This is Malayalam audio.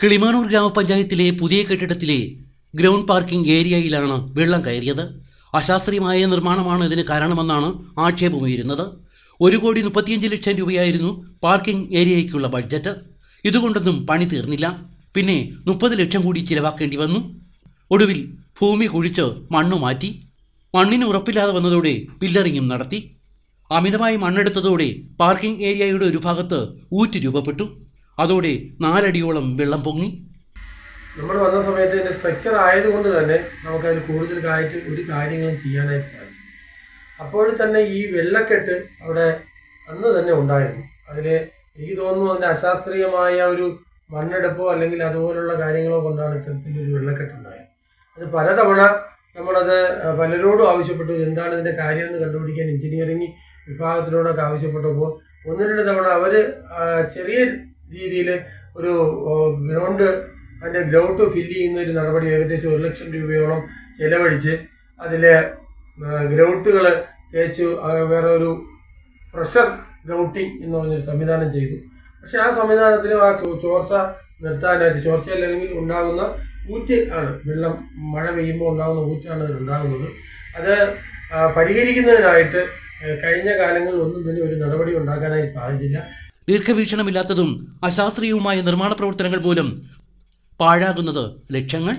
കിളിമാനൂർ ഗ്രാമപഞ്ചായത്തിലെ പുതിയ കെട്ടിടത്തിലെ ഗ്രൗണ്ട് പാർക്കിംഗ് ഏരിയയിലാണ് വെള്ളം കയറിയത്. അശാസ്ത്രീയമായ നിർമ്മാണമാണ് ഇതിന് കാരണമെന്നാണ് ആക്ഷേപമുയരുന്നത്. ഒരു കോടി മുപ്പത്തിയഞ്ച് ലക്ഷം രൂപയായിരുന്നു പാർക്കിംഗ് ഏരിയയ്ക്കുള്ള ബഡ്ജറ്റ്. ഇതുകൊണ്ടൊന്നും പണി തീർന്നില്ല. പിന്നെ മുപ്പത് ലക്ഷം കൂടി ചിലവാക്കേണ്ടി വന്നു. ഒടുവിൽ ഭൂമി കുഴിച്ച് മണ്ണു മാറ്റി. മണ്ണിന് ഉറപ്പില്ലാതെ വന്നതോടെ പില്ലറിങ്ങും നടത്തി. അമിതമായി മണ്ണെടുത്തതോടെ പാർക്കിംഗ് ഏരിയയുടെ ഒരു ഭാഗത്ത് ഊറ്റ് രൂപപ്പെട്ടു. അതോടെ നാലടിയോളം വെള്ളം പൊങ്ങി. നമ്മൾ വന്ന സമയത്ത് ഇതിന്റെ സ്ട്രക്ചർ ആയതുകൊണ്ട് തന്നെ നമുക്കതിൽ കൂടുതൽ കാര്യത്തിൽ ഒരു കാര്യങ്ങളും ചെയ്യാനായിട്ട് സാധിച്ചു. അപ്പോൾ തന്നെ ഈ വെള്ളക്കെട്ട് അവിടെ അന്ന് തന്നെ ഉണ്ടായിരുന്നു. അതിൽ എനിക്ക് തോന്നുന്നു അതിന്റെ അശാസ്ത്രീയമായ ഒരു മണ്ണെടുപ്പോ അല്ലെങ്കിൽ അതുപോലുള്ള കാര്യങ്ങളോ കൊണ്ടാണ് ഇത്തരത്തിലൊരു വെള്ളക്കെട്ട് ഉണ്ടായത്. അത് പലതവണ നമ്മളത് പലരോടും ആവശ്യപ്പെട്ടു. എന്താണ് ഇതിന്റെ കാര്യമെന്ന് കണ്ടുപിടിക്കാൻ എഞ്ചിനീയറിംഗ് വിഭാഗത്തിനോടൊക്കെ ആവശ്യപ്പെട്ടപ്പോൾ ഒന്ന് രണ്ട് തവണ അവർ ചെറിയ രീതിയിൽ ഒരു ഗ്രൗണ്ട് അതിന്റെ ഗ്രൗണ്ട് ഫില്ല് ചെയ്യുന്ന ഒരു നടപടി ഏകദേശം ഒരു ലക്ഷം രൂപയോളം ചെലവഴിച്ച് അതിലെ ഗ്രൗട്ടുകൾ തേച്ച് വേറെ ഒരു പ്രഷർ ഗ്രൗട്ടിംഗ് എന്ന് പറഞ്ഞൊരു സംവിധാനം ചെയ്തു. പക്ഷേ ആ സംവിധാനത്തിലും ആ ചോർച്ച നിർത്താനായിട്ട് ചോർച്ചയിൽ അല്ലെങ്കിൽ ഉണ്ടാകുന്ന ഊറ്റ് ആണ് വെള്ളം മഴ പെയ്യുമ്പോൾ ഉണ്ടാകുന്ന ഊറ്റാണ് ഉണ്ടാകുന്നത്. അത് പരിഹരിക്കുന്നതിനായിട്ട് കഴിഞ്ഞ കാലങ്ങളിൽ ഒന്നും തന്നെ ഒരു നടപടി ഉണ്ടാക്കാനായി സാധിച്ചില്ല. ദീർഘവീക്ഷണമില്ലാത്തതും അശാസ്ത്രീയവുമായ നിർമ്മാണ പ്രവർത്തനങ്ങൾ മൂലം പാഴാകുന്നത് ലക്ഷങ്ങൾ